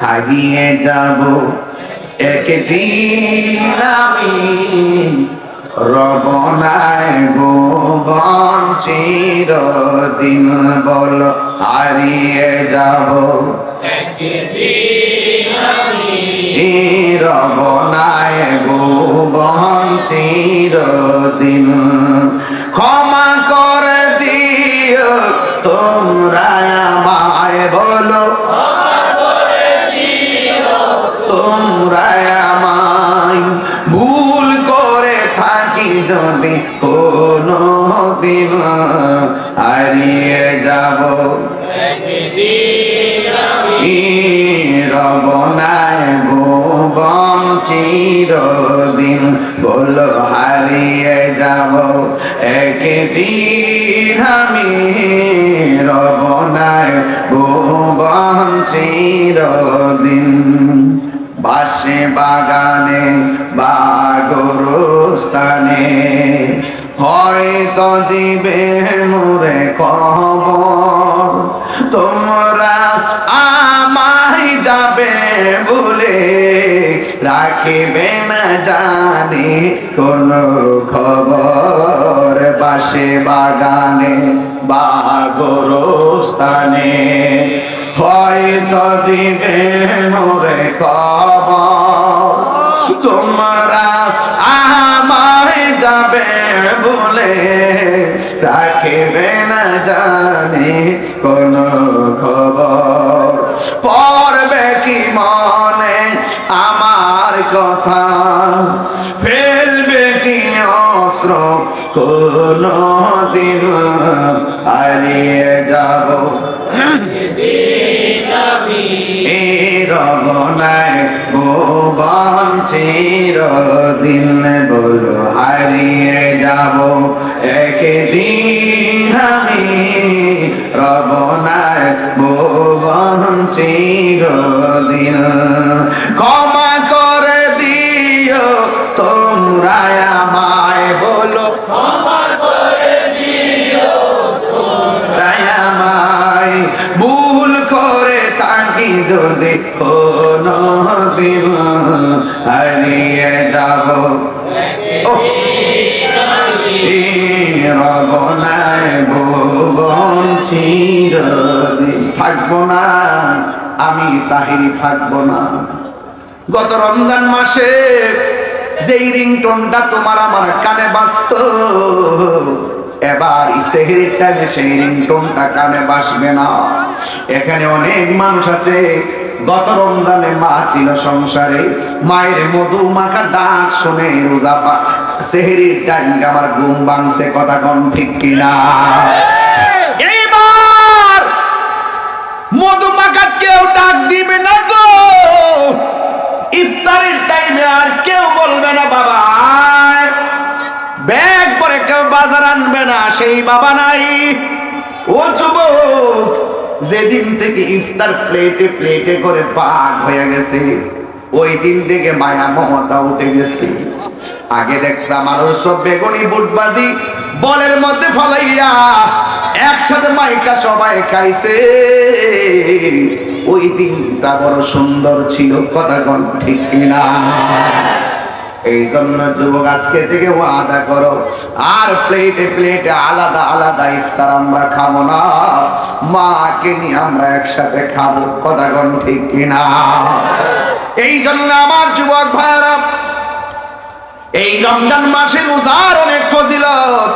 হারিয়ে যাব। একদিন আমি রবনায় ভুবন চিরদিন বল হারিয়ে যাব। রবনায় ভুবন চিরদিন তোমরা আমায় ভুল করে থাকি যদি কোনো দিন। হারিয়ে যাব। রবনায় ভুবন চিরদিন। বলো হারিয়ে যাব। একদিন আমি রবনায় ভুবন চিরদিন। বাসে, বাগানে বা গরুস্থানে হয়তো দিবে মোরে খবর, তোমরা আমায় যাবে বলে রাখিবে না জানি কোন খবর। বাসে, বাগানে বা গরুস্থানে হয়তো দিবে মোরে খবর তোমরা আমায় যাবে বলে রাখিবে না জানি কোন খবর। পড়বে মনে আমার কথা? ফেলবে কি অস্ত্র? কোন দিন হারিয়ে যাব। রবনায় ভুবন চিরদিন বলো, হারিয়ে যাব। একদিন আমি রবনায় ভুবন চিরদিন। ক্ষমা করে দিও তোমরা আমায় বলো। আমায়। ভুল করে তাকি যদি হারিয়ে যাব। থাকব না। আমি তাহিরি থাকব না। গত রমজান মাসে যেই রিংটোনটা তোমার আমার কানে বাজত, এবার সেহেরির টাইমে সেই রিংটোনটা কানে বাসবে না। এখানে অনেক মানুষ আছে গত রমজানে মা ছিল সংসারে। মায়ের মধু মাখা ডাক শুনে রোজা সেহেরির টাইমকে আমার ঘুম ভাঙছে, কথা কম ঠিক কিনা? এইবার মধু মাখার কেউ ডাক দিবে না গো। ইফতারের টাইমে আর কেউ বলবে না, বাবা। ব্যাগ পরে কেউ বাজার আনবে না, সেই বাবা নাই। ও যুবক যেদিন থেকে ইফতার প্লেটে প্লেটে করে পাক হয়ে গেছে, ওই দিন থেকে মায়া মমতা উঠে গেছে। আগে দেখতাম আরও সব বেগুনি বুটবাজি, বলের মধ্যে ফলাইয়া একসাথে মাইকা সবাই খাইছে। ওই দিনটা বড় সুন্দর ছিল, কথা ঠিক কিনা। এই জন্য যুবক, আজকে থেকে আদা করো। আর প্লেটে প্লেটে আলাদা আলাদা ইফতার আমরা খাব না। মাকে নিয়ে আমরা একসাথে খাব। কথা ঠিক কিনা? এই জন্য আমার যুবক ভাইরা এই রমজান মাসের রোজার অনেক ফজিলত।